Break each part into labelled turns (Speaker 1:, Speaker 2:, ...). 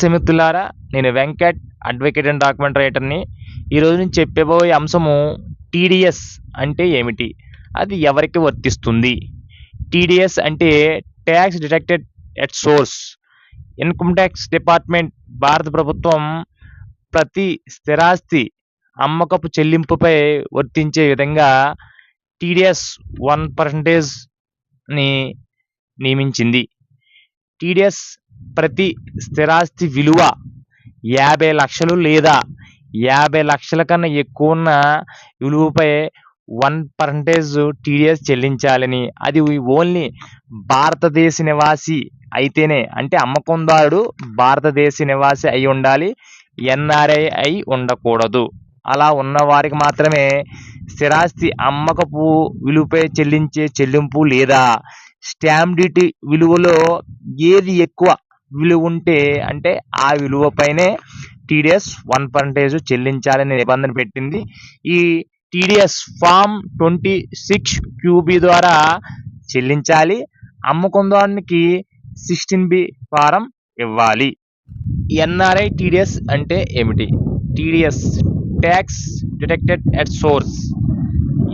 Speaker 1: నమస్తే మిత్రులారా నేను వెంకట్ అడ్వకేట్ అండ్ డాక్యుమెంట్ రైటర్ని ఈరోజు నేను చెప్పబోయే అంశము టీడీఎస్ అంటే ఏమిటి? అది ఎవరికి వర్తిస్తుంది? టీడీఎస్ అంటే tax detected at source income tax department భారత ప్రభుత్వం ప్రతి స్థిరాస్తి అమ్మకపు చెల్లింపుపై వర్తించే విధంగా టీడీఎస్ వన్ పర్సంటేజ్ని నియమించింది. టీడీఎస్ ప్రతి స్థిరాస్తి విలువ యాభై లక్షలు లేదా యాభై లక్షల కన్నా ఎక్కువ ఉన్న విలువపై వన్ పర్సంటేజ్ టీడీఎస్ చెల్లించాలని. అది ఓన్లీ భారతదేశ నివాసి అయితేనే. అంటే అమ్మకందారుడు భారతదేశ నివాసి అయి ఉండాలి ఎన్ఆర్ఐ అయి ఉండకూడదు. అలా ఉన్న వారికి మాత్రమే స్థిరాస్తి అమ్మకపు విలువపై చెల్లించే చెల్లింపు లేదా స్టాంప్ డ్యూటీ విలువలో ఏది ఎక్కువ విలువ ఉంటే అంటే ఆ విలువపైనే టీడీఎస్ వన్ పర్సెంటేజ్ చెల్లించాలనే నిబంధన పెట్టింది. ఈ TDS form twenty six QB ద్వారా చెల్లించాలి. అమ్మకందానికి సిక్స్టీన్ బి ఫారం ఇవ్వాలి. ఎన్ఆర్ఐ టీడీఎస్ అంటే ఏమిటి? TDS tax detected at source.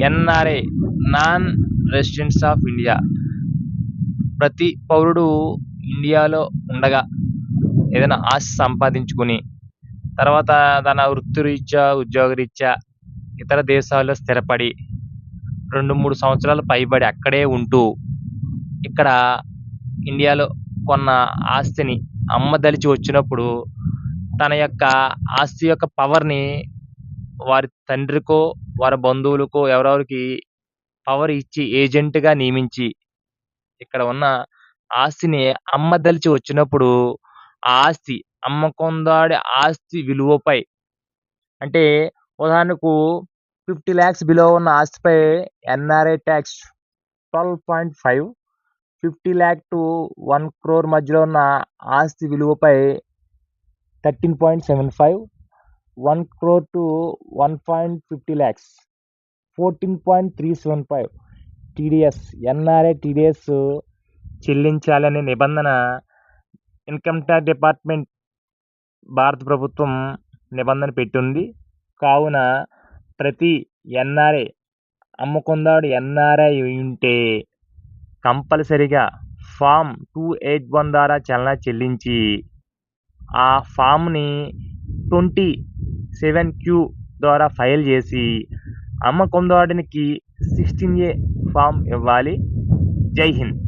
Speaker 1: NRI non residents of India. ప్రతి పౌరుడు ఇండియాలో ఉండగా ఏదైనా ఆస్తి సంపాదించుకుని తర్వాత తన వృత్తిరీత్యా ఉద్యోగరీత్యా ఇతర దేశాల్లో స్థిరపడి రెండు మూడు సంవత్సరాలు పైబడి అక్కడే ఉంటూ ఇక్కడ ఇండియాలో కొన్న ఆస్తిని అమ్మదలిచి వచ్చినప్పుడు తన యొక్క ఆస్తి యొక్క పవర్ని వారి తండ్రికో వారి బంధువులకో ఎవరెవరికి పవర్ ఇచ్చి ఏజెంట్గా నియమించి ఇక్కడ ఉన్న ఆస్తిని అమ్మదలిచి వచ్చినప్పుడు ఆ ఆస్తి అమ్మకొందాడి ఆస్తి విలువపై అంటే ఉదాహరణకు ఫిఫ్టీ ల్యాక్స్ బిలో ఉన్న ఆస్తిపై NRI tax twelve point five fifty lakh to one crore మధ్యలో ఉన్న ఆస్తి విలువపై thirteen point seven five one crore to one point fifty lakhs fourteen point three seven five TDS NRI TDS చెల్లించాలనే నిబంధన income tax department భారత ప్రభుత్వం నిబంధన పెట్టింది. కావున ప్రతి ఎన్ఆర్ఐ అమ్ముకుందాడు ఎన్ఆర్ఐ ఉంటే కంపల్సరిగా ఫామ్ టూ ఎయిట్ వన్ ద్వారా చలనా చెల్లించి ఆ ఫామ్ని ట్వంటీ సెవెన్ క్యూ ద్వారా ఫైల్ చేసి అమ్మకందాడినికి సిక్స్టీన్ ఏ ఫామ్ ఇవ్వాలి. జై హింద్.